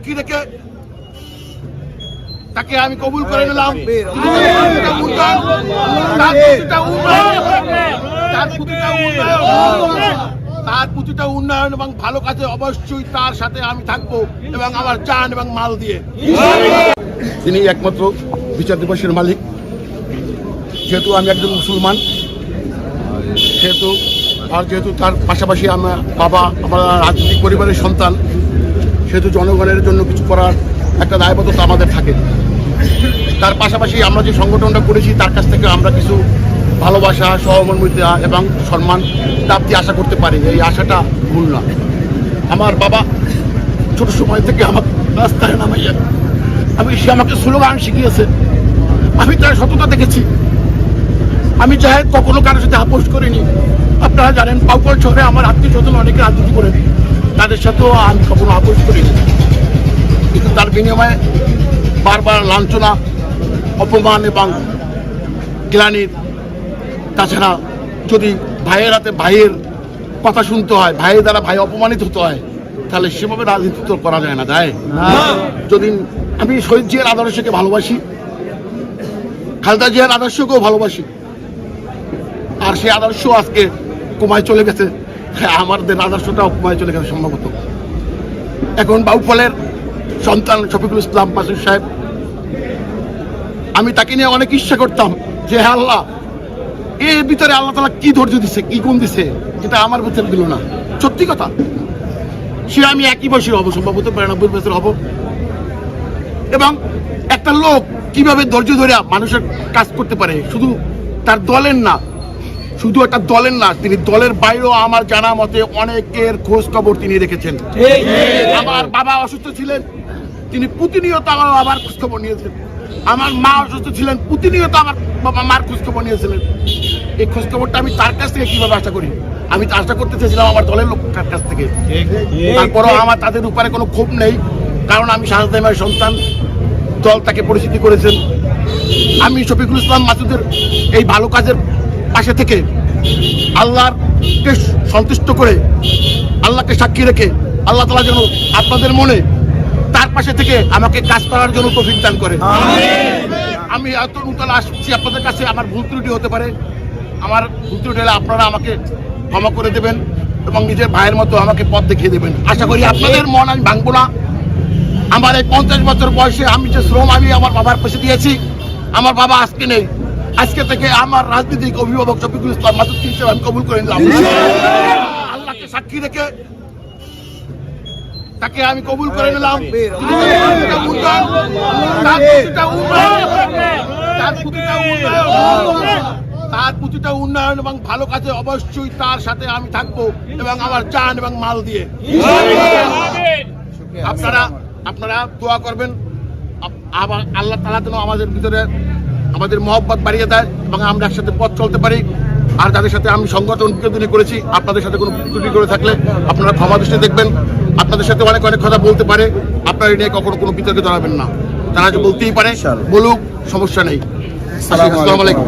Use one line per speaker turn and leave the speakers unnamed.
সাক্ষী রেখে তাকে আমি কবুল করে নিলাম। তার প্রতিটা উন্নয়ন এবং ভালো কাজে অবশ্যই তার সাথে আমি থাকব এবং আমার চান এবং মাল দিয়ে। তিনি একমাত্র বিচার দিবসের মালিক। যেহেতু আমি একজন মুসলমান, সেহেতু আর যেহেতু তার পাশাপাশি আমার বাবা, আমার রাজনৈতিক পরিবারের সন্তান সেহেতু জনগণের জন্য কিছু করার একটা দায়বদ্ধতা আমাদের থাকে। তার পাশাপাশি আমরা যে সংগঠনটা করেছি, তার কাছ থেকে আমরা কিছু ভালোবাসা, সহমর্মিতা এবং সম্মান প্রাপ্তি আশা করতে পারি। এই আশাটা ভুল না আমার বাবা ছোট সময় থেকে আমার রাস্তায় নামাইয়া আমি সে আমাকে স্লোগান শিখিয়েছে। আমি তার সততা দেখেছি। আমি চাই কখনো কারোর সাথে আপোষ করিনি। আপনারা জানেন পাউকল শহরে আমার আত্মীয় স্বজন অনেকে রাজনীতি করেন। তাদের সাথেও আমি কখনো আপোষ করিনি। কিন্তু তার বিনিময়ে বারবার লাঞ্ছনা অপমান এবং গ্লানির। তাছাড়া যদি ভাইয়ের হাতে ভাইয়ের কথা শুনতে হয় ভাইয়ের দ্বারা ভাই অপমানিত হতে হয় তাহলে সেভাবে রাজনীতি তো করা যায় না যায় যদি আমি শহীদ জিয়ার আদর্শকে ভালোবাসি খালেদা জিয়ার আদর্শকেও ভালোবাসি আর সেই আদর্শ আজকে কমায় চলে গেছে। আমাদের আদর্শটাও কুমায় চলে গেছে সম্ভবত। এখন বাউফলের সন্তান শফিকুল ইসলাম মাসুদ সাহেব, আমি তাকে নিয়ে অনেক ইচ্ছা করতাম যে হ্যাঁ আল্লাহ, এর ভিতরে আল্লাহ তালা কি ধৈর্য দিছে, কি গুণ দিছে, যেটা আমার ভিতরে দিল না? সত্যি কথা, সে আমি একই বয়সের হব, সম্ভবত বিরানব্বই বছর হব। এবং একটা লোক কীভাবে ধৈর্য ধরে মানুষের কাজ করতে পারে, শুধু তার দলের না শুধু একটা দলের না তিনি দলের বাইরেও আমার জানা মতে অনেকের খোঁজ খবর তিনি রেখেছেন। আমার বাবা অসুস্থ ছিলেন তিনি প্রতিনিয়ত আমার বাবার খোঁজ খবর নিয়েছেন। আমার মা অসুস্থ ছিলেন প্রতিনিয়ত আমার বাবা মার খোঁজ খবর নিয়েছিলেন। এই খোঁজ খবরটা আমি তার কাছ থেকে কীভাবে আশা করি? আমি তো আশা করতে চেয়েছিলাম আমার দলের লোকের কাছ থেকে। তারপরেও আমার তাদের উপরে কোনো ক্ষোভ নেই কারণ আমি শাহজাদের সন্তান। দল তাকে পরিচিতি করেছেন। আমি শফিকুল ইসলাম মাসুদের এই ভালো কাজের পাশে থেকে আল্লাহর কে সন্তুষ্ট করে আল্লাহকে সাক্ষী রেখে আল্লাহ তালা যেন আপনাদের মনে তার পাশে থেকে আমাকে কাজ করার জন্য তৌফিক দান করে। আমি এত নূতন আসছি আপনাদের কাছে আমার ভুল ত্রুটি হতে পারে। আমার ভুল ত্রুটি হলে আপনারা আমাকে ক্ষমা করে দেবেন এবং নিজের ভাইয়ের মতো আমাকে পথ দেখিয়ে দেবেন। আশা করি আপনাদের মন আমি ভাঙবো না। আমার এই পঞ্চাশ বছর বয়সে আমি যে শ্রম আমি আমার বাবার পাশে দিয়েছি আমার বাবা আজকে নেই। আজকে থেকে আমার রাজনৈতিক অভিভাবক শফিকুল ইসলাম মাসুদ হিসেবে আমি কবুল করে নিলাম। আল্লাহকে সাক্ষী রেখে তাকে আমি কবুল করে নিলাম। তার প্রতিটা উন্নয়ন এবং ভালো কাজে অবশ্যই তার সাথে আমি থাকব এবং আমার চান এবং মাল দিয়ে। আপনারা আপনারা দোয়া করবেন। আবার আল্লাহ তালা যেন আমাদের ভিতরে আমাদের মহব্বত বাড়িয়ে দেয় এবং আমরা একসাথে পথ চলতে পারি। আর তাদের সাথে আমি সংগঠন বিনোদনী করেছি। আপনাদের সাথে কোনো ত্রুটি করে থাকলে আপনারা ক্ষমা দৃষ্টি দেখবেন। আপনাদের সাথে অনেক অনেক কথা বলতে পারে। আপনারা এটা নিয়ে কখনো কোনো বিতর্কে দাঁড়াবেন না। তারা বলতেই পারে বলুক সমস্যা নেই। আসসালামু আলাইকুম।